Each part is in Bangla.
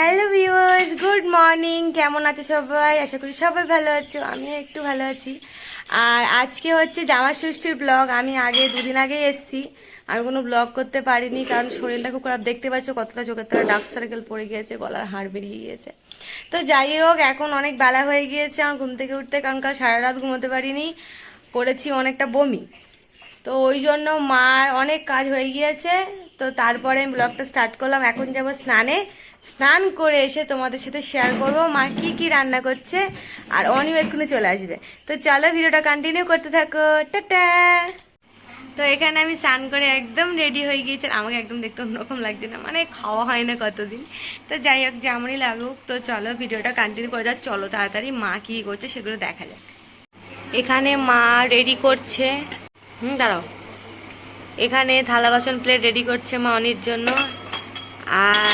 হ্যালো ভিউয়ার্স গুড মর্নিং কেমন আছো সবাই? আশা করি সবাই ভালো আছো। আমিও একটু ভালো আছি। আর আজকে হচ্ছে জামা ষষ্ঠীর ব্লগ আমি আগে দুদিন আগে এসেছি। আমি কোনো ব্লগ করতে পারিনি কারণ শরীরটা খুব খারাপ। দেখতে পাচ্ছ কতটা চোখের থেকে ডার্ক সার্কেল পড়ে গিয়েছে, গলার হাড় বেরিয়ে গিয়েছে। তো যাই হোক, এখন অনেক বেলা হয়ে গিয়েছে আমার ঘুম থেকে উঠতে কারণ কাল সারা রাত ঘুমোতে পারিনি। করেছি অনেকটা বমি। তো ওই জন্য মার অনেক কাজ হয়ে গিয়েছে। তো তারপরে ব্লগটা স্টার্ট করলাম। এখন যাব স্নানে। স্নান করে এসে তোমাদের সাথে শেয়ার করব। মা কি কি রান্না করছে আর অনিও এক্ষুনি চলে আসবে। তো চলো ভিডিওটা কন্টিনিউ করতে থাকো। টাটা! তো এখানে আমি স্নান করে একদম রেডি হয়ে গিয়েছি। আমাকে একদম দেখতে অন্যরকম লাগছে না। মানে খাওয়া হয় না কতদিন। তো যাই হোক, যেমনই লাগুক, তো চলো ভিডিওটা কন্টিনিউ করে যাক। চলো তাড়াতাড়ি মা কি করছে সেগুলো দেখা যাক। এখানে মা রেডি করছে। হুম, দাঁড়াও। এখানে থালা বাসন প্লেট রেডি করছে মা অনির জন্য।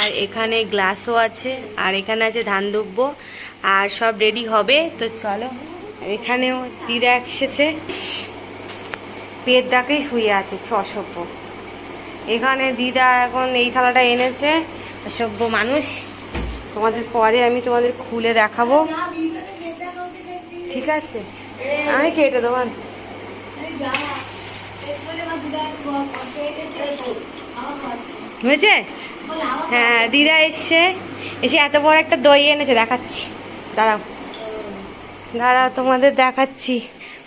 আর এখানে গ্লাসও আছে, আর এখানে আছে ধান দুব্ব, আর সব রেডি হবে। তো চলো, এখানেও দিদা এসেছে। পেট ডাকেই শুয়ে আছে অসভ্য এখানে দিদা এখন এই থালাটা এনেছে অসভ্য মানুষ। তোমাদের পরে আমি তোমাদের খুলে দেখাবো। ঠিক আছে? আমি কেটে দেবো। হয়েছে? হ্যাঁ দিদা এসছে। এসে এত বড় একটা দই এনেছে, দেখাচ্ছি। দাঁড়াও। দাঁড়াও, তোমাদের দেখাচ্ছি।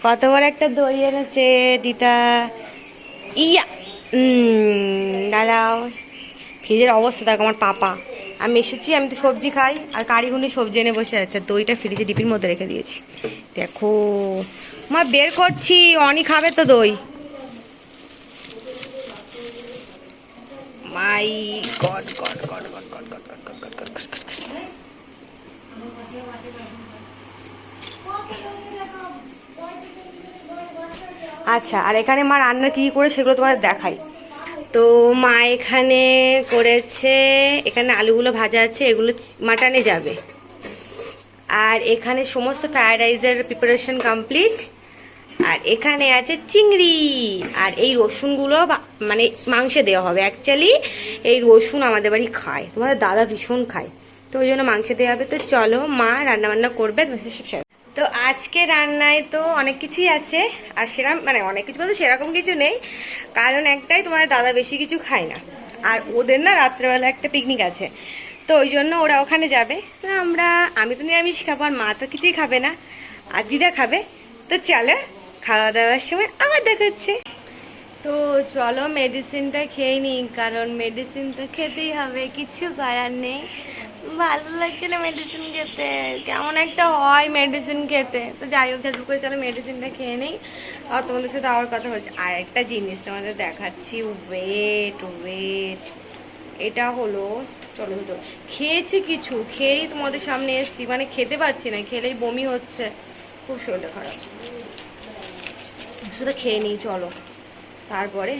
কত বড় একটা দই এনেছে, দিদা। ইয়া! দাঁড়াও। ফ্রিজের অবস্থা দেখো, আমার পাপা। আমি এসেছি, আমি তো সবজি খাই, আর কারিগুনি সবজি এনে বসে আছে। দইটা ফ্রিজে ডিপির মধ্যে রেখে দিয়েছি। দেখো, মা, বের করছি, অনি খাবে তো দই। My god god god god god god god god god god god আচ্ছা আর এখানে মা রান্না কি কি করে সেগুলো তোমাদের দেখাই তো মা এখানে করেছে এখানে আলুগুলো ভাজা আছে এগুলো মাটানে যাবে আর এখানে সমস্ত ফ্রায়েড রাইসের প্রিপারেশন কমপ্লিট আর এখানে আছে চিংড়ি। আর এই রসুনগুলো মানে মাংসে দেওয়া হবে। অ্যাকচুয়ালি এই রসুন আমাদের বাড়ি খায়। তোমাদের দাদা ভীষণ খায়। তো ওই জন্য মাংসে দেওয়া হবে। তো চলো মা রান্না বান্না করবে। তো আজকে রান্নায় তো অনেক কিছুই আছে। আর সেরকম মানে অনেক কিছু বলতে সেরকম কিছু নেই। কারণ একটাই তোমাদের দাদা বেশি কিছু খায় না। আর ওদের না রাত্রেবেলা একটা পিকনিক আছে। তো ওই জন্য ওরা ওখানে যাবে। আমরা, আমি তো নিরামিষ খাব, আর মা তো কিছুই খাবে না। আর দিদা খাবে। তো চলো খাওয়া দাওয়ার সময় আবার দেখাচ্ছে তো চলো মেডিসিনটা খেয়ে নিই, কারণ মেডিসিন তো খেতেই হবে, কিছু করার নেই। ভালো লাগছে না মেডিসিন খেতে, কেমন একটা হয় মেডিসিন খেতে। তো যাই হোক ঝাড়ু করে চলো মেডিসিনটা খেয়ে নিই। আর তোমাদের সাথে আবার কথা হচ্ছে। আর একটা জিনিস তোমাদের দেখাচ্ছি ওয়েট ওয়েট এটা হলো, চলো তো খেয়েছি কিছু, খেয়েই তোমাদের সামনে এসেছি। মানে খেতে পারছি না, খেলেই বমি হচ্ছে। খুব শরীরটা খারাপ। শুধু খেয়ে নিই, চলো। তারপরে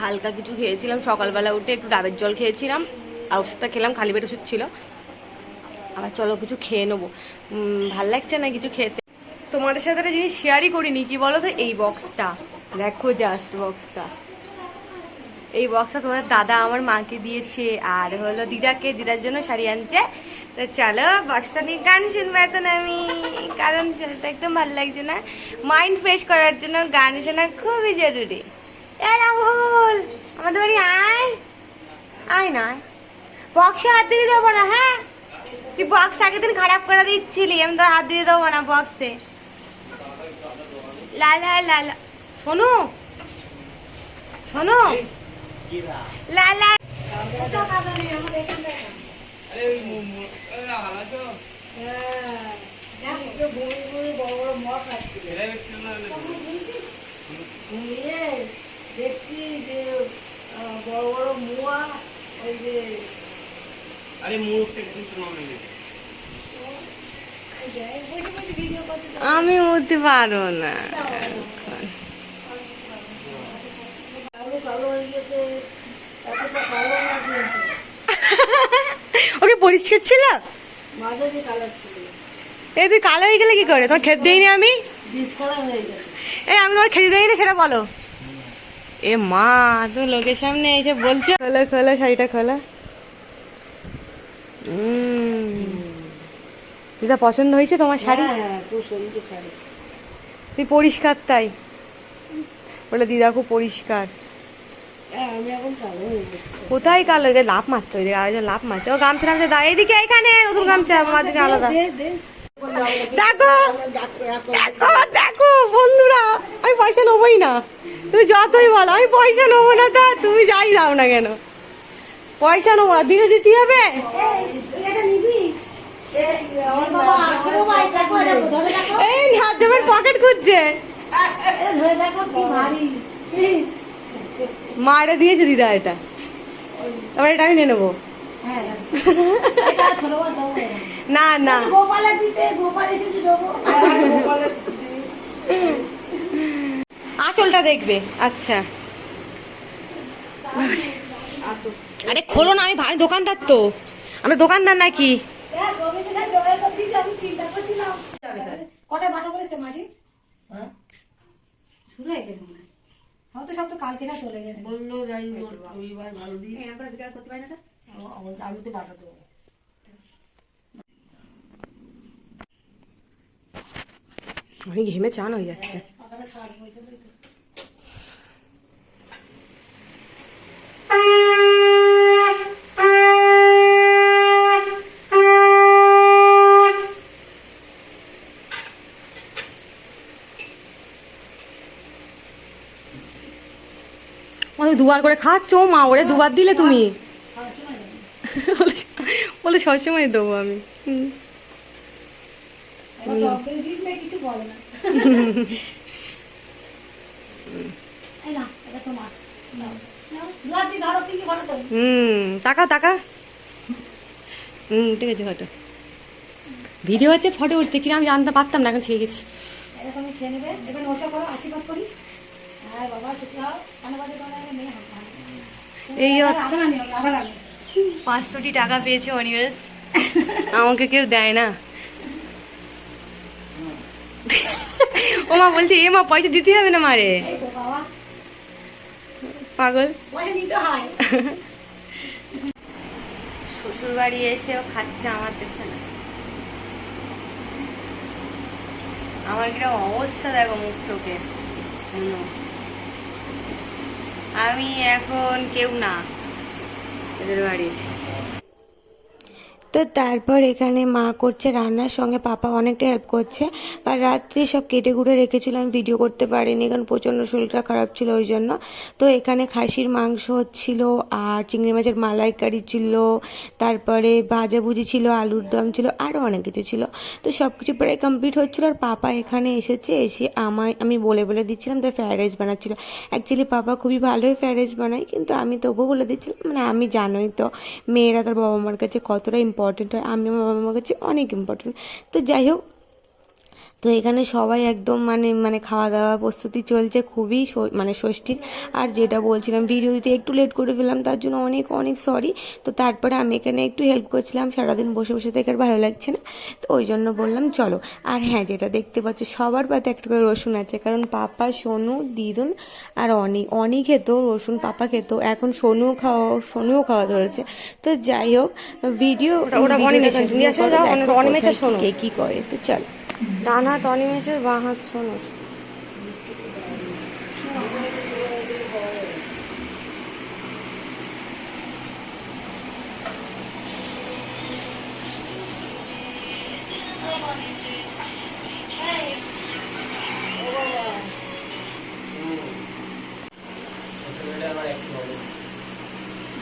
হালকা কিছু খেয়েছিলাম। সকালবেলা উঠে একটু ডাবের জল খেয়েছিলাম, আর ওষুধটা খেলাম, খালি পেট ওষুধ ছিল। আবার চলো কিছু খেয়ে নেব। ভালো লাগছে না কিছু খেতে? তোমাদের সাথে একটা জিনিস শেয়ারই করিনি, কি বলো তো এই বক্সটা দেখো জাস্ট বক্সটা এই বক্সটা তোমার দাদা আমার মাকে দিয়েছে। আর হলো দিদাকে, দিদার জন্য শাড়ি আনছে। তো চলো বক্সটা নিয়ে গান শুনব এখন আমি। কারণ শরীরটা একদম ভালো লাগছে না। মাইন্ড ফ্রেশ করার জন্য গান শোনা খুবই জরুরি। এ রাহুল, আমাদের বাড়ি আয়। আয় না বক্সে হাত দিয়ে দেবো না হ্যাঁ? তুই বক্স আগের দিন খারাপ করে দিচ্ছিলি, আমি তো হাত দিয়ে দেবো না বক্সে লালা লালা শোনো? শোনো? লালা দেখছি যে বড় বড় মুয়া ওই যে আরে মুখটা কিন্তু করতে আমি উঠতে পারব না কালো কালো হয়ে গেছে এতটা কালো না কিন্তু ওকে পরিষ্কার ছিল? এই তুই কালো হয়ে গেলে কি করে? তোমার খেতে দিইনি আমি? এই আমি তোমার খেতে দিইনি সেটা বলো। এ মা তুমি লোকের সামনে এসে বলছো। খোলো খোলো শাড়িটা খোলো। দিদা পছন্দ হয়েছে তোমার শাড়ি? হ্যাঁ সুন্দর শাড়ি। তুই পরিষ্কার তাই। বলে দিদা খুব পরিষ্কার হ্যাঁ আমি এখন কালো হয়ে গেছি কোথায় কালো? যে লাভ মারতে ওই আরেকজন লাভ মারতে ও গামছা নামছে দা এইদিকে এখানে নতুন গামছা মাঝে আলাদা দেখো দেখো দেখো বন্ধুরা আমি পয়সা নেবোই না। তুমি যতই বলো আমি পয়সা নেব না তা তুমি যাই দাও না কেন? পয়সা নেব না দিনে দিতে হবে? এই এই নাজমের পকেট খুঁজছে। ধরে দেখো কি ভারী। মায়েরা দিয়েছে দিদা এটা। এবার এটা আমি নিয়ে নেব। হ্যাঁ এটা না না। গোপালে দিতে গোপাল এসেছে দেবো। আঁচলটা দেখবে আচ্ছা। আরে খোলো না আমি ভাই দোকানদার তো। আমরা দোকানদার নাকি? কটা বাটা বলেছে মাসি? শুরু হয়ে গেছে মনে হয়। আমার তো সব তো কালকে না চলে গেছে বলল যাই রবিবার ভালো দিয়ে করতে পারি না আমি তো পাঠাতে দেবো অনেক ঘেমে চান হয়ে যাচ্ছে সকালে ছাড় হয়েছে তো ও তুমি দুবার করে খাচ্ছ মা ওরে দুবার দিলে তুমি। বলে সবসময় দেবো আমি। হুম। টক টাকা হুম ঠিক আছে ফটো ভিডিও হচ্ছে ফটো উঠছে কিনা আমি জানতে পারতাম না এখন শিখে গেছি। খেয়ে নেবে। এবার নশা করো আশীর্বাদ করিস। এই রাধা রানী পাঁচশোটি টাকা পেয়েছে অনিমেষ। আমাকে কেউ দেয় না। ও মা বলছে এ মা পয়সা দিতে হবে না মারে? এই পাগল। শ্বশুর বাড়ি এসেও খাচ্ছে আমার পেছনে। আমার কীরকম অবস্থা দেখো মুখ চোখে। আমি এখন কেউ না। এদের বাড়ির তো তারপর এখানে মা করছে রান্নার সঙ্গে পাপা অনেকটা হেল্প করছে। আর রাত্রে সব কেটে কুটে রেখেছিল, আমি ভিডিও করতে পারিনি, কারণ প্রচণ্ড শরীরটা খারাপ ছিল ওই জন্য। তো এখানে খাসির মাংস হচ্ছিল, আর চিংড়ি মাছের মালাইকারি ছিল, তারপরে ভাজাভুজি ছিল, আলুর দম ছিল আরও অনেক কিছু ছিল। তো সব কিছু প্রায় কমপ্লিট হচ্ছিল, আর পাপা এখানে এসেছে, এসে আমায়, আমি বলে বলে দিচ্ছিলাম তাই ফ্রায়েড রাইস বানাচ্ছিলো। অ্যাকচুয়ালি পাপা খুবই ভালোই ফ্রায়েড রাইস বানায়, কিন্তু আমি তবুও বলে দিচ্ছিলাম মানে আমি জানোই তো, মেয়েরা তার বাবা মার কাছে কতটা হয় আমি আমার বাবা মার কাছে অনেক ইম্পর্টেন্ট তো যাই হোক তো এখানে সবাই একদম মানে মানে খাওয়া দাওয়া প্রস্তুতি চলছে খুবই মানে ষষ্ঠীর। আর যেটা বলছিলাম ভিডিও দিতে একটু লেট করে ফেললাম তার জন্য অনেক অনেক সরি তো তারপরে আমি এখানে একটু হেল্প করছিলাম সারাদিন বসে বসে থেকে আর ভালো লাগছে না। তো ওই জন্য বললাম চলো। আর হ্যাঁ যেটা দেখতে পাচ্ছ সবার পাতে একটা করে রসুন আছে কারণ পাপা সোনু দিদুন আর অনি অনি খেত রসুন পাপা খেত এখন সোনু খাওয়া সোনুও খাওয়া ধরেছে। তো যাই হোক ভিডিও কি করে। তো চল। ডান হাত অনিমেষের বাঁ হাত হবে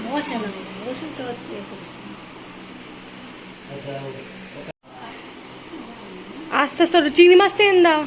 বসে না ওষুধটা। আস্তে আস্তে চিংড়ি মাছ তেন দাও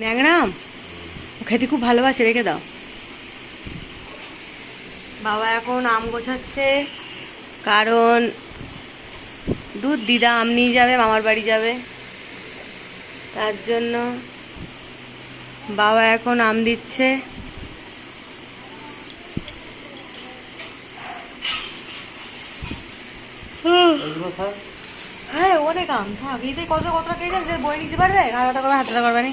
ন্যাংরাম খেতে খুব ভালোবাসে রেখে দাও। বাবা এখন আম গোছাচ্ছে। কারণ দুধ দিদা আম নিয়ে যাবে মামার বাড়ি যাবে। তার জন্য বাবা এখন আম দিচ্ছে। হ্যাঁ অনেক আম। থাক এতে কত কতটা যাবে বই নিতে পারবে? আর হাতে করবে না।